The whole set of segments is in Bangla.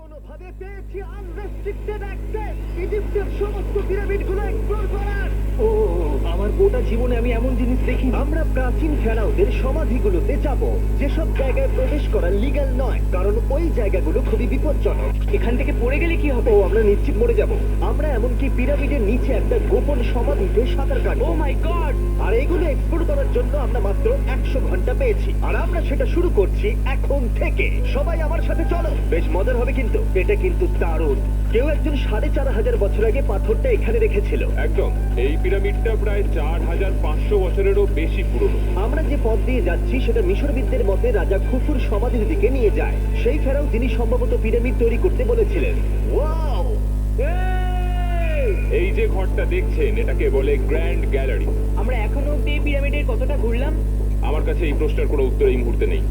কোনোভাবে পেয়েছি আনরেস্ট্রিক্টেড অ্যাক্সেস ইজিপ্টের সমস্ত পিরামিডগুলো এক্সপ্লোর করার। ও আমার গোটা জীবনে আমি এমন জিনিস দেখি আমরা প্রাচীন ফেরাওদের সমাধিগুলোতে যাব যেসব জায়গায় প্রবেশ করা লিগ্যাল নয় কারণ ওই জায়গাগুলো খুবই বিপজ্জনক। এখান থেকে পড়ে গেলে কি হবে? ও আমরা নিশ্চিত মরে যাব। আমরা এমনকি পিরামিডের নিচে একটা গোপন সমাধিতে সাঁতার ও মাই গড আর এগুলো এক্সপ্লোর করার জন্য আমরা মাত্র একশো ঘণ্টা পেয়েছি। আর আমরা সেটা শুরু করছি এখন থেকে। সবাই আমার সাথে চলো। বেশ মজার হবে কিন্তু। এটা কিন্তু দারুণ। কেউ একজন সাড়ে চার হাজার বছর আগে পাথরটা এখানে রেখেছিল। একদম। এই পিরামিডটা প্রায় চার হাজার পাঁচশো বছরেরও বেশি পুরনো। আমরা যে পথ দিয়ে যাচ্ছি সেটা মিশরবিদদের মতে রাজা খুফুর সমাধির দিকে নিয়ে যায়। সেই ফেরাও যিনি সম্ভবত পিরামিড তৈরি করতে বলেছিলেন। ওয়াও! এই যে ঘরটা দেখছেন এটাকে বলে গ্র্যান্ড গ্যালারি আমরা এখনও অব্দি এই পিরামিডের কতটা ঘুরলাম? আমার কাছে এই প্রশ্নের কোনো উত্তর এই মুহূর্তে নেই।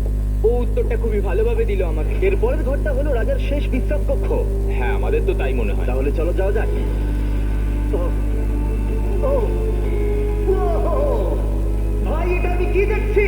ও উত্তরটা খুবই ভালোভাবে দিল আমাকে। এর পরের ঘরটা হলো রাজার শেষ বিশ্রাম কক্ষ। হ্যাঁ আমাদের তো তাই মনে হয়। তাহলে চলো যাওয়া যাক। ভাই এটা আমি কি দেখছি?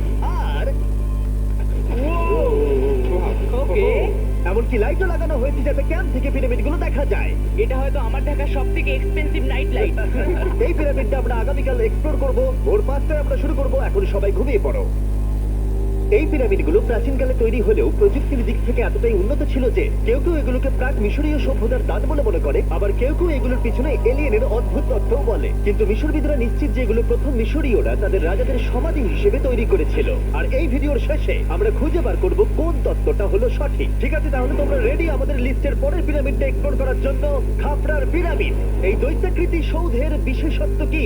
এমনকি লাইটও লাগানো হয়েছে যাতে ক্যাম্প থেকে পিরামিডগুলো দেখা যায়। এটা হয়তো আমার দেখা সব থেকে এক্সপেন্সিভ নাইট লাইট এই পিরামিডটা আমরা আগামীকাল এক্সপ্লোর করব। ভোর পাঁচটায় আমরা শুরু করব। এখন সবাই ঘুমিয়ে পড়ো। এই পিরামিডগুলো প্রাচীনকালে তৈরি হলেও প্রযুক্তির দিক থেকে এতটাই উন্নত ছিল যে কেউ কেউ এগুলোকে প্রাক মিশরীয় সভ্যতার দান বলে মনে করে, আবার কেউ কেউ এগুলোর পিছনে এলিয়েনের অদ্ভুত তথ্যও বলে। কিন্তু মিশরবিদরা নিশ্চিত যে এগুলো প্রথম মিশরীয়রা তাদের রাজাদের সমাধি হিসেবে তৈরি করেছিল। আর এই ভিডিওর শেষে আমরা খুঁজে বার করব কোন তত্ত্বটা হলো সঠিক। ঠিক আছে, তাহলে তোমরা রেডি আমাদের লিস্টের পরের পিরামিডটা এক্সপ্লোর করার জন্য খাপড়ার পিরামিড। এই দৈত্যাকৃতি সৌধের বিশেষত্ব কি?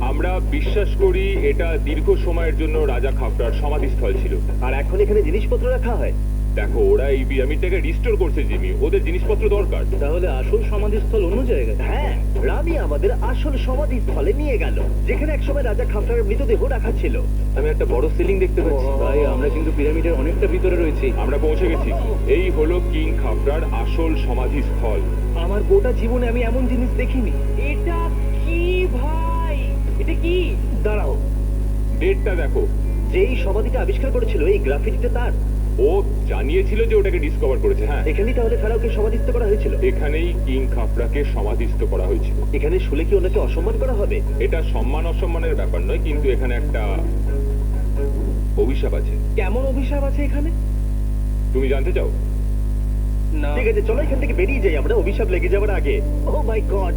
আমরা বিশ্বাস করি এটা দীর্ঘ সময়ের জন্য রাজা খাপড়ার সমাধিস্থল ছিল। আর এখন এখানে জিনিসপত্র রাখা হয়? দেখো ওরা এই পিরামিডটাকে রিস্টোর করছে জিমি। ওদের জিনিসপত্র দরকার। তাহলে আসল সমাধিস্থল অন্য জায়গায়। হ্যাঁ রামি আমাদের আসল সমাধি স্থলে নিয়ে গেল যেখানে একসময় রাজা খাফরার মৃতদেহ রাখা ছিল। আমি একটা বড় সিলিং দেখতে পাচ্ছি। ভাই আমরা কিন্তু পিরামিডের অনেকটা ভিতরে রয়েছি। আমরা পৌঁছে গেছি। এই হলো কিং খাপড়ার আসল সমাধিস্থল। আমার গোটা জীবনে আমি এমন জিনিস দেখিনি। কি? দাঁড়াও। ডেটটা দেখো। যেই সমাধিটা আবিষ্কার করেছিল এই গ্রাফিটিটা তার? ও জানিয়েছিল যে ওটাকে ডিসকভার করেছে হ্যাঁ। এখানেই তাহলে ফেরাওকে সমাধিস্থ করা হয়েছিল? এখানেই কিং খাপড়াকে সমাধিস্থ করা হয়েছিল। এখানে শুলে কি ওনাকে অসম্মান করা হবে? এটা সম্মান অসম্মানের ব্যাপার নয় কিন্তু এখানে একটা অভিশাপ আছে। কেমন অভিশাপ আছে এখানে? তুমি জানতে চাও? না। ঠিক আছে চলো এখান থেকে বেরিয়ে যাই আমরা অভিশাপ লেগে যাওয়ার আগে। ও মাই গড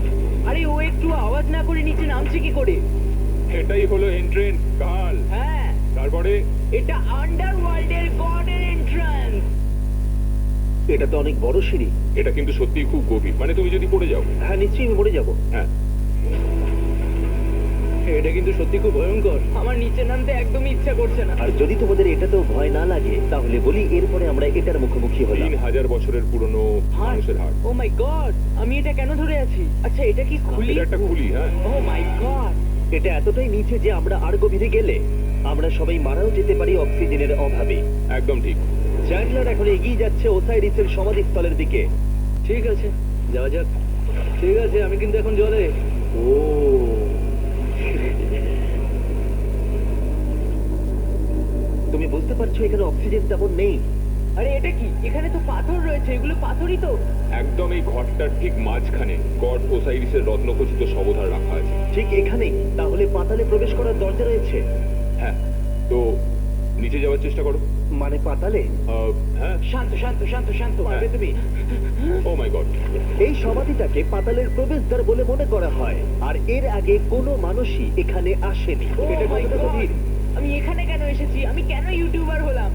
আরে ও একটু আওয়াজ না করে নিচে নামছে কি করে? এটাই হলো এন্ট্রেন্স কাল হ্যাঁ। তারপরে? এটা আন্ডার ওয়ার্ল্ডের গডের এন্ট্রান্স এটা তো অনেক বড় সিঁড়ি। এটা কিন্তু সত্যি খুব গভীর। মানে তুমি যদি পড়ে যাও। হ্যাঁ নিশ্চয়ই আমি পড়ে যাব। হ্যাঁ। এটা কিন্তু সত্যি খুব ভয়ঙ্কর। আমার নিচে নামতে একদমই ইচ্ছা করছে না। আর যদি তোমাদের এটাতেও ভয় না লাগে তাহলে বলি এরপরে আমরা এটার মুখোমুখি হলাম। তিন হাজার বছরের পুরনো মানুষের হাট। ও মাই গড আমি এটা কেন ধরে আছি? আচ্ছা এটা কি খুলি? এটা একটা খুলি হ্যাঁ। ও মাই গড এটা এতটাই নিচে যে আমরা আর গভীরে গেলে আমরা সবাই মারাও যেতে পারি অক্সিজেনের অভাবে। একদম ঠিক। চ্যান্ডলার এখন এগিয়ে যাচ্ছে ওসাইরিসের সমাধিস্থলের দিকে। ঠিক আছে যাওয়া যাক। ঠিক আছে আমি কিন্তু এখন জলে। ও তুমি বুঝতে পারছ এখানে অক্সিজেন তেমন নেই। আরে এটা কি? এখানে তো পাথর রয়েছে এগুলো পাথরই তো। একদম এই ঘরটার ঠিক মাঝখানে গড ওসাইরিসের রত্নখচিত সবধার রাখা আছে। ঠিক এখানেই তাহলে পাতালে প্রবেশ করার দরজা রয়েছে। হ্যাঁ তো নিচে যাওয়ার চেষ্টা করো। মানে পাতালে? আহ, হ্যাঁ। শান্ত শান্ত শান্ত শান্ত পারবে তুমি? ও মাই গড এই সমাধিটাকে পাতালের প্রবেশদ্বার বলে মনে করা হয়। আর এর আগে কোনো মানুষই এখানে আসেনি। Oh এটা কতটা গভীর? আমি এখানে এসেছি। আমি কেন ইউটিউবার হলাম?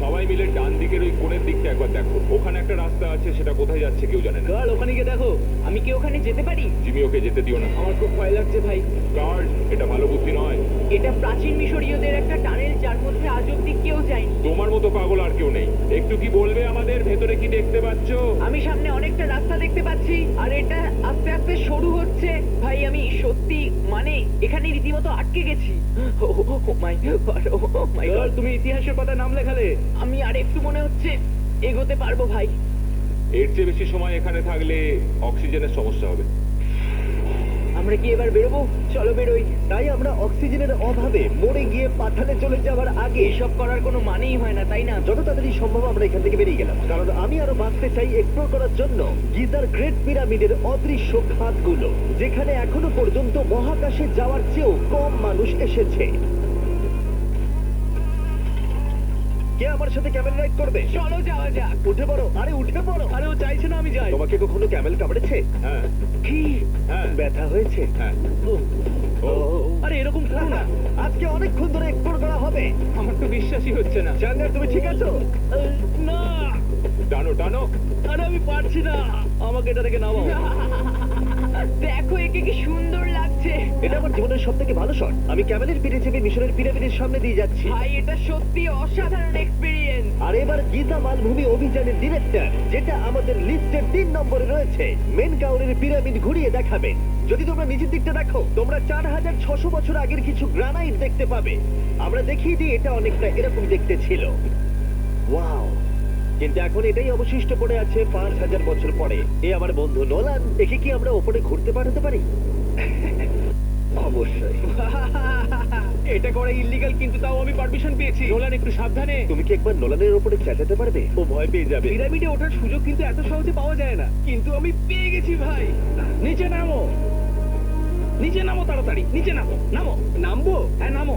সবাই মিলে ডান দিকের ওই কোণের দিকটা একবার দেখো ওখানে একটা রাস্তা আছে সেটা কোথায় যাচ্ছে কেউ জানে না গার্ল ওখানে গিয়ে দেখো আমি কি ওখানে যেতে পারি জিমি ওকে যেতে দিও না আমার খুব ভয় লাগছে ভাই গার্ড এটা ভালো বুদ্ধি নয় এটা প্রাচীন মিশরীয়দের একটা টানেল যার মধ্যে আজ অব্দি কেউ যায়নি তোমার মতো পাগল আর কেউ নেই একটু কি বলবে আমাদের ভেতরে কি দেখতে পাচ্ছো আমি সামনে অনেকটা রাস্তা দেখতে পাচ্ছি আর এটা আস্তে আস্তে সরু হচ্ছে ভাই আমি সত্যি মানে এখানে রীতিমতো আটকে গেছি ও মাই গড ও মাই গড তুমি ইতিহাসের পাতা নাম লেখালে আমি আর একটু মনে হচ্ছে এগোতে পারব ভাই। এর চেয়ে বেশি সময় এখানে থাকলে অক্সিজেনের সমস্যা হবে। আমরা কি এবার বেরোবো? চলো বেরোই। তাই আমরা অক্সিজেনের অভাবে মরে গিয়ে পাতালে চলে যাওয়ার আগে এসব করার কোনো মানেই হয় না তাই না? যত তাড়াতাড়ি সম্ভব আমরা এখান থেকে বেরিয়ে গেলাম। কারণ আমি আরও বাঁচতে চাই এক্সপ্লোর করার জন্য গিজার গ্রেট পিরামিডের অদৃশ্য খাতগুলো যেখানে এখনও পর্যন্ত মহাকাশে যাওয়ার চেয়েও কম মানুষ এসেছে। কে আমার সাথে ক্যামেল রাইড করবে? চলো যাওয়া যাক। উঠে পড়ো। আরে উঠে পড়ো। আরে ও চাইছে না আমি যাই। তোমাকে কখনো ক্যামেল কামড়েছে? হ্যাঁ। কি? হ্যাঁ ব্যথা হয়েছে। হ্যাঁ। আরে এরকম করো না আজকে অনেকক্ষণ ধরে এক্সপ্লোর করা হবে। আমার তো বিশ্বাসই হচ্ছে না। জানলার তুমি ঠিক আছো? না। টানো টানো। আরে আমি পারছি না। আমাকে এটা থেকে নামাও। দেখো একে কি সুন্দর লাগছে। এটা আমার জীবনের সব থেকে ভালো শট। আমি ক্যামেলের পিঠে চেপে মিশরের পিরামিডের সামনে দিয়ে যাচ্ছি। ভাই এটা সত্যি অসাধারণ এক্সপিরিয়েন্স আর এবার গীতা মালভূমি অভিযানের ডিরেক্টর যেটা আমাদের লিস্টের তিন নম্বরে রয়েছে। মেন কাউরের পিরামিড ঘুরিয়ে দেখাবেন যদি তোমরা নিচের দিকটা দেখো তোমরা চার হাজার ছশো বছর আগের কিছু গ্রানাইট দেখতে পাবে। আমরা দেখিয়ে দিই এটা অনেকটা এরকম দেখতে ছিল। ওয়াও কিন্তু এখন এটাই অবশিষ্ট পড়ে আছে পাঁচ হাজার বছর পরে। এ আমার বন্ধু নোলান একে কি আমরা ওপরে ঘুরতে পাঠাতে পারি? অবশ্যই। এটা করা ইল্লিগাল কিন্তু তাও আমি পারমিশন পেয়েছি। নোলান একটু সাবধানে। তুমি কি একবার নোলানের ওপরে চেঁচাতে পারবে? ও ভয় পেয়ে যাবে। পিরামিডে ওঠার সুযোগ কিন্তু এত সহজে পাওয়া যায় না। কিন্তু আমি পেয়ে গেছি ভাই। নিচে নামো। নিচে নামো তাড়াতাড়ি। নিচে নামো। নামো। নামবো? হ্যাঁ নামো।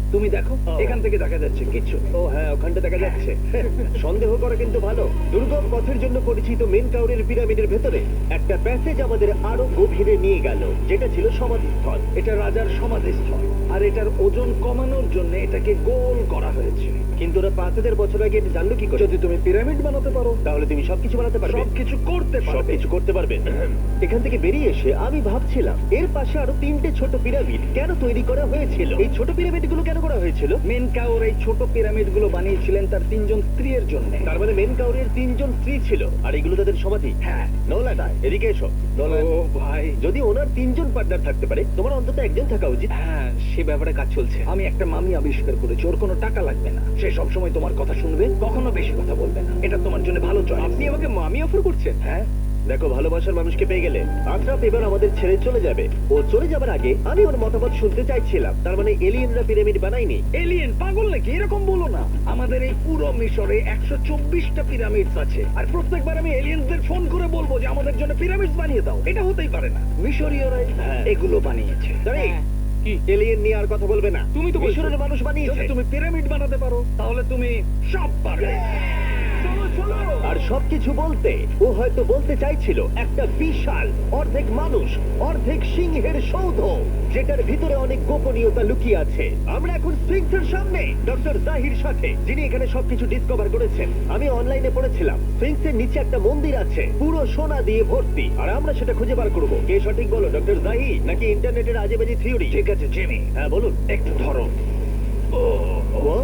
তুমি দেখো এখান থেকে দেখা যাচ্ছে কিছু। ও হ্যাঁ ওখানটা দেখা যাচ্ছে। সন্দেহ করা কিন্তু ভালো। দুর্গম পথের জন্য পরিচিত মেন টাউনের পিরামিডের ভেতরে একটা প্যাসেজ আমাদের আরও গভীরে নিয়ে গেল যেটা ছিল সমাধিস্থল। এটা রাজার সমাধিস্থল। আর এটার ওজন কমানোর জন্য এটাকে গোল করা হয়েছে। কিন্তু ওরা পাঁচ হাজার বছর আগে এটা জানলো কি করে? যদি তুমি পিরামিড বানাতে পারো তাহলে তুমি সবকিছু বানাতে পারবে। সবকিছু করতে পারবে। সবকিছু করতে পারবে। এখান থেকে বেরিয়ে এসে আমি ভাবছিলাম এর পাশে আরও তিনটে ছোট পিরামিড কেন তৈরি করা হয়েছিল? এই ছোট পিরামিডগুলো কেন করা হয়েছিল। মেনকাওর এই ছোট পিরামিডগুলো বানিয়েছিলেন তার তিনজন স্ত্রীর জন্য। তার মানে মেন কাউরের তিনজন স্ত্রী ছিল। আর এগুলো তাদের সমাধি। হ্যাঁ নোলান এদিকে এসো। নোলান ও ভাই। যদি ওনার তিনজন পার্টনার থাকতে পারে তোমার অন্তত একজন থাকা উচিত। হ্যাঁ সে ব্যাপারে কাজ চলছে। আমি একটা মামি আবিষ্কার করেছি ওর কোনো টাকা লাগবে না। সে সব সময় তোমার কথা শুনবে কখনো বেশি কথা বলবে না। এটা তোমার জন্য ভালো চয়েস আপনি আমাকে মামি অফার করছেন? হ্যাঁ। দেখো ভালোবাসার মানুষকে পেয়ে গেলে আশরাফ এবার আমাদের ছেড়ে চলে যাবে। ও চলে যাবার আগে আমি ওর মতামত শুনতে চাইছিলাম। তার মানে এলিয়েনরা পিরামিড বানায়নি। এলিয়েন পাগল নাকি? এরকম বলো না। আমাদের এই পুরো মিশরে একশো চব্বিশটা পিরামিডস আছে। আর প্রত্যেকবার আমি এলিয়েন্সদের ফোন করে বলব যে আমাদের জন্য পিরামিডস বানিয়ে দাও। এটা হতেই পারে না। মিশরীয়রাই হ্যাঁ। এগুলো বানিয়েছে। জানি। হ্যাঁ। কি? এলিয়েন নিয়ে আর কথা বলবে না। তুমি তো মিশরের মানুষ বানিয়েছে। তুমি পিরামিড বানাতে পারো তাহলে তুমি সব পারবে আর সবকিছু বলতে ও হয়তো বলতে চাইছিল একটা বিশাল অর্ধেক মানুষ অর্ধেক সিংহের সৌধ যেটার ভিতরে অনেক গোপনীয়তা লুকিয়ে আছে। আমরা এখন স্ফিংসের সামনে ডক্টর জাহির সাথে যিনি এখানে সবকিছু ডিসকভার করেছেন। আমি অনলাইনে পড়েছিলাম স্ফিংসের নিচে একটা মন্দির আছে পুরো সোনা দিয়ে ভর্তি। আর আমরা সেটা খুঁজে বার করব। কে সঠিক বলো ডক্টর জাহি নাকি ইন্টারনেটের আজেবাজি থিওরি? ঠিক আছে জিমি। হ্যাঁ বলুন। একটু ধরো। ও ও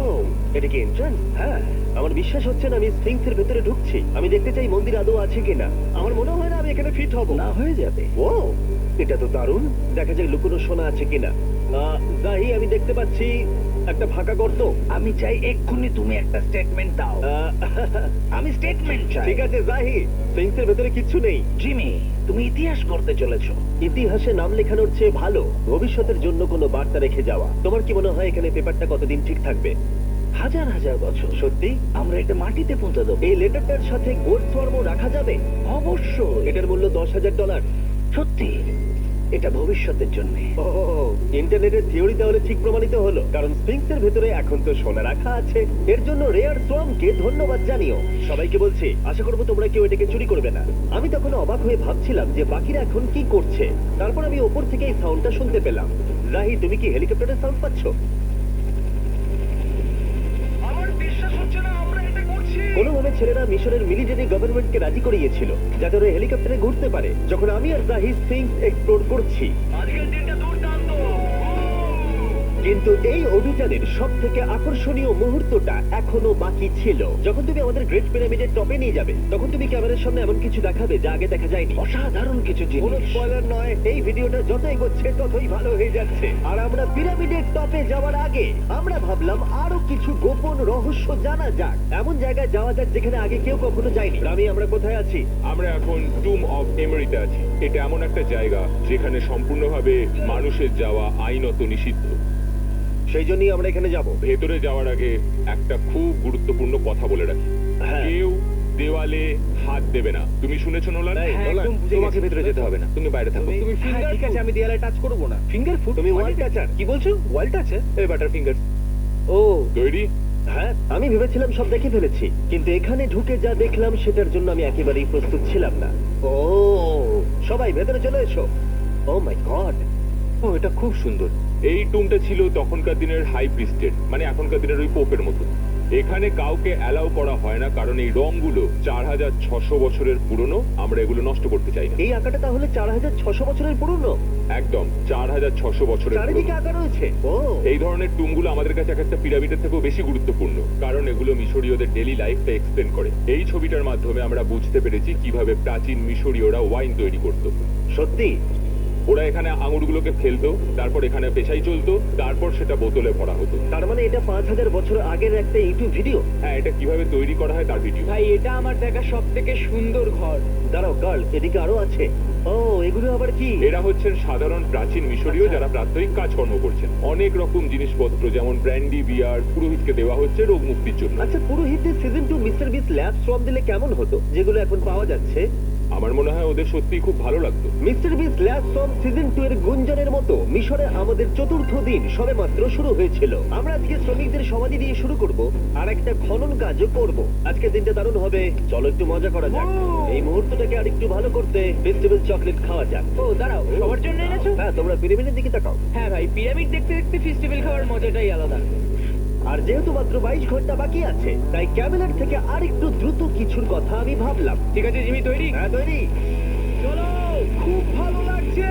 এটা কি এন্ট্রান্স হ্যাঁ। আমার বিশ্বাস হচ্ছে না আমি স্ফিংসের ভেতরে ঢুকছি। আমি দেখতে চাই মন্দির আদৌ আছে কিনা। আমার মনে হয় না আমি এখানে ফিট হব। না হয়ে যাবে। ও এটা তো দারুণ। দেখা যায় লুকোনো সোনা আছে কিনা। জাহি আমি দেখতে পাচ্ছি একটা ফাঁকা গর্ত। আমি চাই এক্ষুনি তুমি একটা স্টেটমেন্ট দাও। আমি স্টেটমেন্ট চাই। ঠিক আছে জাহি স্ফিংসের ভেতরে কিচ্ছু নেই। জিমি তুমি ইতিহাস করতে চলেছো। ইতিহাসে নাম লেখানোর চেয়ে ভালো। ভবিষ্যতের জন্য কোনো বার্তা রেখে যাওয়া। তোমার কি মনে হয় এখানে পেপারটা কতদিন ঠিক থাকবে? হাজার হাজার বছর। সত্যি? আমরা এটা মাটিতে দেবো। এই লেটারটার সাথে গোল্ড ফর্ম রাখা যাবে? অবশ্যই এটার মূল্য দশ হাজার ডলার। সত্যি? এটা ভবিষ্যতের জন্য। ইন্টারনেটের থিওরি তাহলে ঠিক প্রমাণিত হলো। কারণ স্প্রিংসের ভেতরে এখন তো সোনা রাখা আছে। এর জন্য রেয়ার সোয়ামকে ধন্যবাদ জানিও। সবাইকে বলছি, আশা করব তোমরা কেউ এটাকে চুরি করবে না। আমি তখন অবাক হয়ে ভাবছিলাম যে বাকিরা এখন কি করছে। তারপর আমি ওপর থেকে এই সাউন্ডটা শুনতে পেলাম। রাহি তুমি কি হেলিকপ্টারের সাউন্ড পাচ্ছ আমার বিশ্বাস হচ্ছে না আমরা এটা কোনোভাবে ছেলেরা মিশরের মিলিটারি গভর্নমেন্টকে রাজি করিয়েছিল, যাতে ওরা হেলিকপ্টারে ঘুরতে পারে, যখন আমি আর জাহিদ সিং এক্সপ্লোর করছি। আজকের কিন্তু এই অভিযানের সব থেকে আকর্ষণীয় মুহূর্তটা এখনও বাকি ছিল। যখন তুমি আমাদের গ্রেট পিরামিডের টপে নিয়ে যাবে তখন তুমি ক্যামেরার সামনে এমন কিছু দেখাবে যা আগে দেখা যায়নি। অসাধারণ কিছু কোনো জিনিস স্পয়লার নয় এই ভিডিওটা যত এগোচ্ছে ততই ভালো হয়ে যাচ্ছে। আর আমরা পিরামিডের টপে যাওয়ার আগে আমরা ভাবলাম আরও কিছু গোপন রহস্য জানা যাক। এমন জায়গায় যাওয়া যাক যেখানে আগে কেউ কখনো যায়নি। আমি আমরা কোথায় আছি? আমরা এখন টুম অফ এমারিতে আছি। এটা এমন একটা জায়গা যেখানে সম্পূর্ণভাবে মানুষের যাওয়া আইনত নিষিদ্ধ। সেই জন্যই আমরা এখানে যাব। ভেতরে যাওয়ার আগে একটা খুব গুরুত্বপূর্ণ কথা বলে রাখি। হ্যাঁ। কেউ দেওয়ালে হাত দেবে না। তুমি শুনেছো নোলান? তাই, হ্যাঁ, নোলান, একদম বুঝে তোমাকে গেছি। ভেতরে যেতে হবে না। তুমি বাইরে থাকো। তুমি হ্যাঁ, ঠিক আছে আমি দেয়ালে টাচ করব না। ফিঙ্গার ফুড তুমি ওয়াল টাচার কি বলছো? ওয়াল টাচার এই বাটার ফিঙ্গার ও। তৈরি? হ্যাঁ আমি ভেবেছিলাম সব দেখে ফেলেছি। কিন্তু এখানে ঢুকে যা দেখলাম সেটার জন্য আমি একেবারেই প্রস্তুত ছিলাম না। ও। সবাই ভেতরে চলে এসো। ও মাই গড ও এটা খুব সুন্দর। এই টুমটা ছিল তখনকার দিনের হাই প্রিস্টেড মানে এখনকার দিনের ওই পোপের মতো। এখানে কাউকে অ্যালাউ করা হয় না কারণ এই রংগুলো চার হাজার ছশো বছরের পুরনো আমরা এগুলো নষ্ট করতে চাই না। এই আঁকাটা তাহলে চার হাজার ছশো বছরের পুরনো? একদম চার হাজার ছশো বছরের চারিদিকে আঁকা রয়েছে। ও। এই ধরনের টুমগুলো আমাদের কাছে এক একটা পিরামিডের থেকেও বেশি গুরুত্বপূর্ণ কারণ এগুলো মিশরীয়দের ডেলি লাইফটা এক্সপ্লেন করে। এই ছবিটার মাধ্যমে আমরা বুঝতে পেরেছি কীভাবে প্রাচীন মিশরীয়রা ওয়াইন তৈরি করত। সত্যি? ওরা এখানে আঙুরগুলোকে ফেলতো তারপর এখানে পেশাই চলতো তারপর সেটা বোতলে ভরা হতো। তার মানে এটা পাঁচ হাজার বছর আগের একটা ইউটিউব ভিডিও? হ্যাঁ এটা কীভাবে তৈরি করা হয় তার ভিডিও। ভাই এটা আমার দেখা সব থেকে সুন্দর ঘর। দাঁড়াও গার্ল এদিকে আরও আছে। ও এগুলো আবার কি? এরা হচ্ছেন সাধারণ প্রাচীন মিশরীয় আচ্ছা। যারা প্রাত্যহিক কাজকর্ম করছেন। অনেক রকম জিনিসপত্র যেমন ব্র্যান্ডি বিয়ার পুরোহিতকে দেওয়া হচ্ছে রোগ মুক্তির জন্য। আচ্ছা পুরোহিতদের সিজন টু মিস্টার বিস ল্যাব সোয়াম দিলে কেমন হতো? যেগুলো এখন পাওয়া যাচ্ছে? আমার মনে হয় ওদের সত্যিই খুব ভালো লাগতো। মিস্টার বিস ল্যাব সোয়াম সিজন টু এর গুঞ্জনের মতো মিশরে আমাদের চতুর্থ দিন সবে মাত্র শুরু হয়েছিল। আমরা আজকে শ্রমিকদের সমাধি দিয়ে শুরু করব আর একটা খনন কাজও করব। আজকের দিনটা দারুণ হবে। চলো একটু মজা করা যাক। এই মুহূর্তটাকে আর একটু ভালো করতে ফেস্টিভ্যাল চকলেট খাওয়া যাক। ও দাঁড়াও সবার জন্য এনেছো? হ্যাঁ তোমরা পিরামিডের দিকে তাকাও। হ্যাঁ ভাই পিরামিড দেখতে দেখতে ফেস্টিভ্যাল খাওয়ার মজাটাই আলাদা। আর যেহেতু মাত্র বাইশ ঘণ্টা বাকি আছে তাই ক্যাবিনেট থেকে আর একটু দ্রুত কিছুর কথা আমি ভাবলাম। ঠিক আছে জিমি তৈরি? হ্যাঁ তৈরি। চলো! খুব ভালো লাগছে।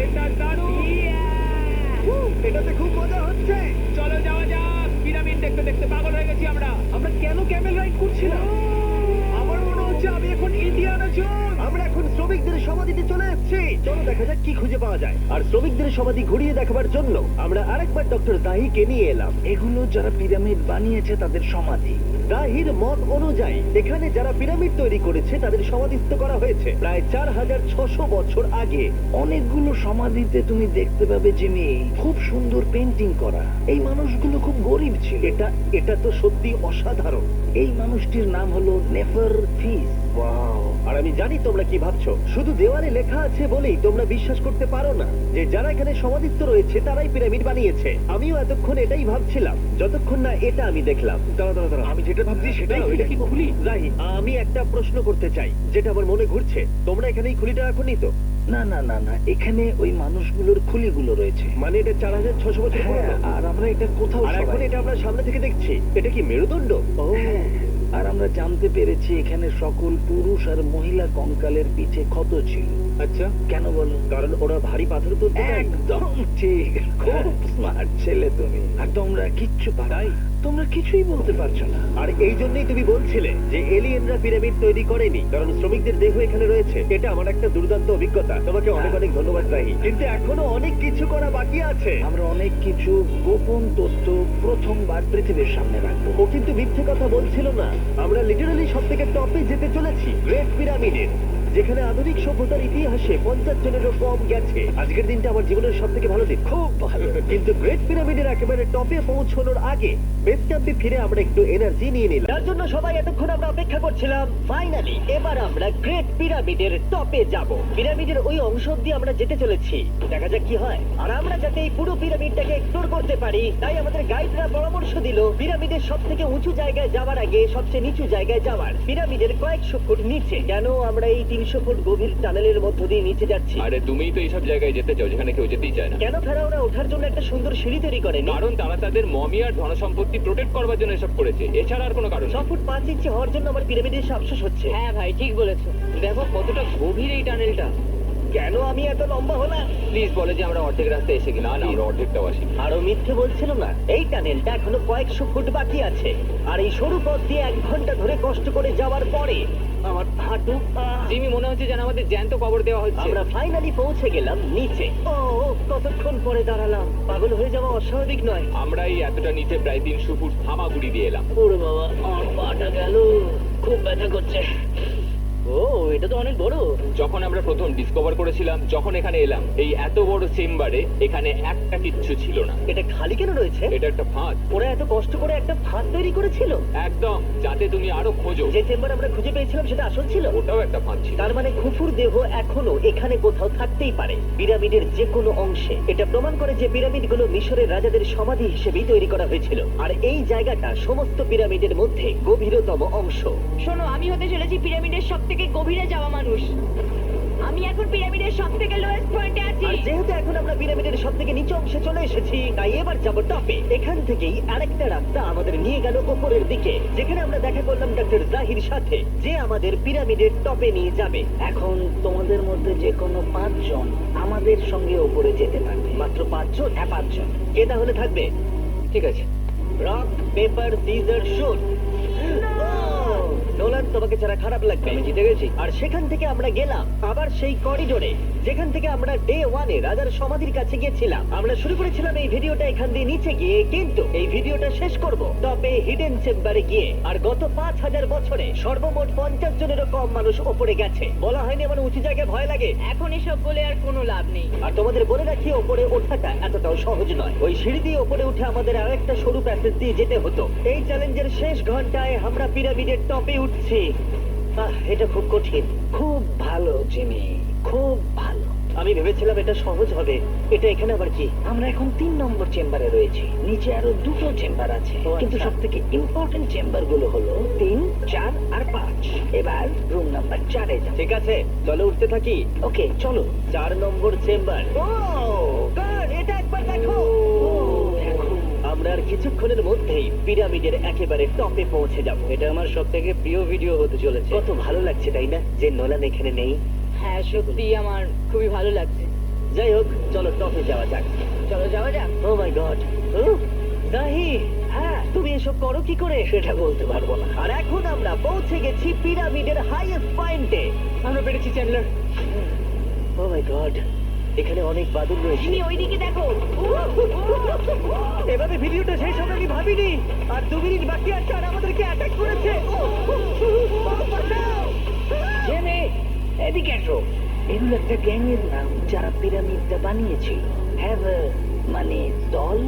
এটা দারুণ। এটাতে খুব মজা হচ্ছে। চলো যাওয়া যাক। পিরামিড দেখতে দেখতে পাগল হয়ে গেছি আমরা। আমরা কেন ক্যামেল রাইড করছিলাম? শ্রমিকদের সমাধিতে চলে এসেছি। চলো দেখা যাক কি খুঁজে পাওয়া যায়। আর শ্রমিকদের সমাধি ঘুরিয়ে দেখাবার জন্য আমরা আরেকবার ডক্টর দাহিকে নিয়ে এলাম। এগুলো যারা পিরামিড বানিয়েছে তাদের সমাধি। দাহির মত অনুযায়ী এখানে যারা পিরামিড তৈরি করেছে তাদের সমাধিস্থ করা হয়েছে প্রায় চার হাজার ছশো বছর আগে। অনেকগুলো সমাধিতে তুমি দেখতে পাবে জিমি খুব সুন্দর পেন্টিং করা। এই মানুষগুলো খুব গরিব ছিল। এটা এটা তো সত্যি অসাধারণ। এই মানুষটির নাম হলো নেফার ফিস। Wow! আর আমি জানি তোমরা কি ভাবছ। শুধু দেওয়ালে লেখা আছে বলেই তোমরা বিশ্বাস করতে পারো না। যে যারা এখানে সমাধিস্থ রয়েছে তারাই পিরামিড বানিয়েছে। আমিও এতক্ষণ এটাই ভাবছিলাম। যতক্ষণ না এটা আমি দেখলাম। দাঁড়া দাঁড়া দাঁড়া আমি যেটা ভাবছি সেটাই এটা কি খুলি? রাহি আমি একটা প্রশ্ন করতে চাই যেটা আমার মনে ঘুরছে। তোমরা এখানে এই খুলিটা রাখোনি তো? না না না না এখানে ওই মানুষগুলোর খুলিগুলো রয়েছে। মানে এটা চার হাজার ছশো বছর হ্যাঁ, আর আমরা এটা কোথাও আর এখন এটা আমরা সামনে থেকে দেখছি। এটা কি মেরুদণ্ড? ও হ্যাঁ, আর আমরা জানতে পেরেছি এখানে সকল পুরুষ আর মহিলা কঙ্কালের পিঠে ক্ষত ছিল। আচ্ছা। কেন বলো? কারণ ওরা ভারী পাথর তো একদম ঠিক। খুব স্মার্ট ছেলে তুমি। আর তোমরা কিচ্ছু পারাই তোমরা কিছুই বলতে পারছ না। আর এই জন্যই তুমি বলছিলে যে এলিয়েনরা পিরামিড তৈরি করেনি কারণ শ্রমিকদের দেহ এখানে রয়েছে। এটা আমার একটা দুর্দান্ত অভিজ্ঞতা। তোমাকে অনেক অনেক ধন্যবাদ রাহি। কিন্তু এখনও অনেক কিছু করা বাকি আছে। আমরা অনেক কিছু গোপন তথ্য প্রথমবার পৃথিবীর সামনে রাখব। ও কিন্তু মিথ্যে কথা বলছিল না। আমরা লিটারালি সব থেকে টপে যেতে চলেছি গ্রেট পিরামিডের যেখানে আধুনিক সভ্যতার ইতিহাসে পঞ্চাশ জনেরও কম গেছে। আজকের দিনটা আমার জীবনের সব থেকে ভালো দিন। খুব ভালো। কিন্তু গ্রেট পিরামিডের একেবারে টপে পৌঁছানোর আগে বেস ক্যাম্পে ফিরে আমরা একটু এনার্জি নিয়ে নিলাম। তার জন্য সবাই এতক্ষণ আমরা অপেক্ষা করছিলাম। ফাইনালি এবার আমরা গ্রেট পিরামিডের টপে যাব। পিরামিডের ওই অংশ অব্দি আমরা যেতে চলেছি। দেখা যাক কি হয়। আর আমরা যাতে এই পুরো পিরামিডটাকে এক্সপ্লোর করতে পারি তাই আমাদের গাইডরা পরামর্শ দিল পিরামিডের সব থেকে উঁচু জায়গায় যাওয়ার আগে সবচেয়ে নিচু জায়গায় যাওয়ার। পিরামিডের কয়েকশো ফুট নিচে। কেন আমরা এই তিনশো ফুট গভীর টানেলের মধ্য দিয়ে নিচে যাচ্ছি। আরে তুমিই তো এইসব জায়গায় যেতে চাও যেখানে কেউ যেতেই চায় না। কেন ফেরাওরা ওঠার জন্য একটা সুন্দর সিঁড়ি তৈরি করে কারণ তারা তাদের মমি আর ধন সম্পত্তি প্রোটেক্ট করবার জন্য এসব করেছে। এছাড়া আর কোনো কারণ ছ ফুট পাঁচ ইঞ্চি হওয়ার জন্য আমার পিরামিডের আফসোস হচ্ছে। হ্যাঁ ভাই ঠিক বলেছ। দেখো কতটা গভীর এই টানেলটা। কেন আমি এত লম্বা হলাম? প্লিজ বলে যে আমরা অর্ধেক রাস্তায় এসে গেলাম। না না আমরা অর্ধেকটাও আসি আরও মিথ্যে বলছিল না? এই টানেলটা এখনও কয়েকশো ফুট বাকি আছে। আর এই সরু পথ দিয়ে এক ঘণ্টা ধরে কষ্ট করে যাওয়ার পরে আমার হাঁটু আহ, জিমি মনে হচ্ছে যেন আমাদের জ্যান্ত কবর দেওয়া হচ্ছে। আমরা ফাইনালি পৌঁছে গেলাম নিচে। ও ও, কতক্ষণ পরে দাঁড়ালাম। পাগল হয়ে যাওয়া অস্বাভাবিক নয়। আমরা এই এতটা নিচে প্রায় তিনশো ফুট হামাগুড়ি দিয়ে এলাম। ওরে বাবা আমার পাটা গেল। খুব ব্যথা করছে। ও এটা তো অনেক বড়। যখন আমরা প্রথম ডিসকভার করেছিলাম যখন এখানে এলাম এই এত বড় চেম্বারে এখানে একটা কিচ্ছু ছিল না। এটা খালি কেন রয়েছে? এটা একটা ফাঁদ। ওরা এত কষ্ট করে একটা ফাঁদ তৈরি করেছিল? একদম যাতে তুমি আরও খোঁজো। যে চেম্বার আমরা খুঁজে পেয়েছিলাম সেটা আসল ছিল? ওটাও একটা ফাঁদ ছিল। তার মানে খুফুর দেহ এখনও এখানে কোথাও থাকতেই পারে। পিরামিডের যে কোনো অংশে। এটা প্রমাণ করে যে পিরামিডগুলো মিশরের রাজাদের সমাধি হিসেবেই তৈরি করা হয়েছিল। আর এই জায়গাটা সমস্ত পিরামিডের মধ্যে গভীরতম অংশ। শোনো আমি হতে চলেছি পিরামিডের সব থেকে গভীরে যাওয়া মানুষ। আমি এখন পিরামিডের সব থেকে লোয়েস্ট পয়েন্টে আছি। আর যেহেতু এখন আমরা পিরামিডের সব থেকে নিচু অংশে চলে এসেছি তাই এবার যাব টপে। এখান থেকেই আরেকটা রাস্তা আমাদের নিয়ে গেল উপরের দিকে যেখানে আমরা দেখা করলাম ডক্টর জাহির সাথে যে আমাদের পিরামিডের টপে নিয়ে যাবে। এখন তোমাদের মধ্যে যে কোনো পাঁচজন আমাদের সঙ্গে ওপরে যেতে পারবে। মাত্র পাঁচজন? হ্যাঁ পাঁচজন। কে তাহলে থাকবে। ঠিক আছে। Rock paper scissor shoot Nolan তোমাকে ছাড়া খারাপ লাগবে আমি জিতে গেছি। আর সেখান থেকে আমরা গেলাম আবার সেই করিডোরে যেখান থেকে আমরা ডে ওয়ানে রাজার সমাধির কাছে গিয়েছিলাম। আমরা শুরু করেছিলাম এই ভিডিওটা এখান দিয়ে নিচে গিয়ে কিন্তু এই ভিডিওটা শেষ করব টপে হিডেন চেম্বারে গিয়ে। আর গত পাঁচ হাজার বছরে সর্বমোট পঞ্চাশ জনেরও কম মানুষ ওপরে গেছে। বলা হয়নি আমার উঁচু জায়গায় ভয় লাগে। এখন এসব বলে আর কোনো লাভ নেই। আর তোমাদের বলে রাখি ওপরে ওঠাটা এতটাও সহজ নয়। ওই সিঁড়ি দিয়ে ওপরে উঠে আমাদের আরেকটা সরু প্যাসেজ দিয়ে যেতে হতো। এই চ্যালেঞ্জের শেষ ঘন্টায় আমরা পিরামিডের টপে উঠছি। আহ, এটা খুব কঠিন। খুব ভালো জিমি। খুব ভালো। আমি ভেবেছিলাম এটা সহজ হবে। এটা এখানে আবার কি? আমরা এখন তিন নম্বর চেম্বারে রয়েছি। নিচে আরও দুটো চেম্বার আছে। আচ্ছা। কিন্তু সব থেকে ইম্পর্টেন্ট চেম্বারগুলো হলো তিন চার আর পাঁচ। এবার রুম নাম্বার চারে ঠিক আছে চলো উঠতে থাকি। ওকে চলো। চার নম্বর চেম্বার। ও আমরা আর কিছুক্ষণের মধ্যেই পিরামিডের একেবারে টপে পৌঁছে যাব। এটা আমার সব থেকে প্রিয় ভিডিও হতে চলেছে। কত ভালো লাগছে তাই না? যে নোলান এখানে নেই। হ্যাঁ সত্যি আমার খুবই ভালো লাগছে। যাই হোক চলো টপে যাওয়া যাক। চলো যাওয়া যাক। ও মাই গড দাহি হ্যাঁ তুমি এসব করো কি করে? সেটা বলতে পারব না। আর এখন আমরা পৌঁছে গেছি পিরামিডের হাইয়েস্ট পয়েন্টে আমরা পেরেছি চ্যান্ডলার ও মাই গড এখানে অনেক বাদুর রয়েছে। জিমি ওইদিকে দেখো। এভাবে ভিডিওটা শেষ হবে আমি ভাবিনি। আর দু মিনিট বাকি আছে আর আমাদেরকে অ্যাটাক করেছে। জেনে এদিকে এসো এগুলো একটা গ্যাংয়ের নাম যারা পিরামিডটা বানিয়েছিল হ্যাভার মানে দল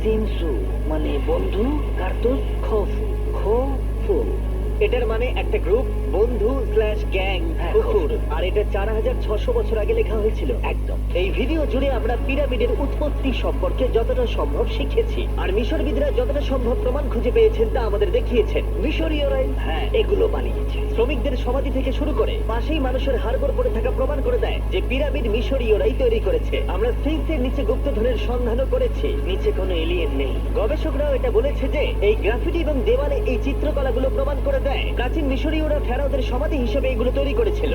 সিমসু মানে বন্ধু কার্তুস খোফু খোফু। এটার মানে একটা গ্রুপ বন্ধু স্ল্যাশ গ্যাং কুকুর। আর এটা চার হাজার ছশো বছর আগে লেখা হয়েছিল। একদম। এই ভিডিও জুড়ে আমরা পিরামিডের উৎপত্তি সম্পর্কে যতটা সম্ভব শিখেছি। আর মিশরবিদরা যতটা সম্ভব প্রমাণ খুঁজে পেয়েছেন তা আমাদের দেখিয়েছেন। মিশরীয়রাই হ্যাঁ। এগুলো বানিয়েছে। শ্রমিকদের সমাধি থেকে শুরু করে পাশেই মানুষের হাড়গোড় পড়ে থাকা প্রমাণ করে দেয় যে পিরামিড মিশরীয়রাই তৈরি করেছে। আমরা স্ফিংসের নিচে গুপ্তধনের সন্ধানও করেছি। নিচে কোনো এলিয়েন নেই। গবেষকরাও এটা বলেছে যে এই গ্রাফিটি এবং দেওয়ালে এই চিত্রকলাগুলো প্রমাণ করে দেয় প্রাচীন মিশরীয়রা ফেরাওদের সমাধি হিসেবে এগুলো তৈরি করেছিল।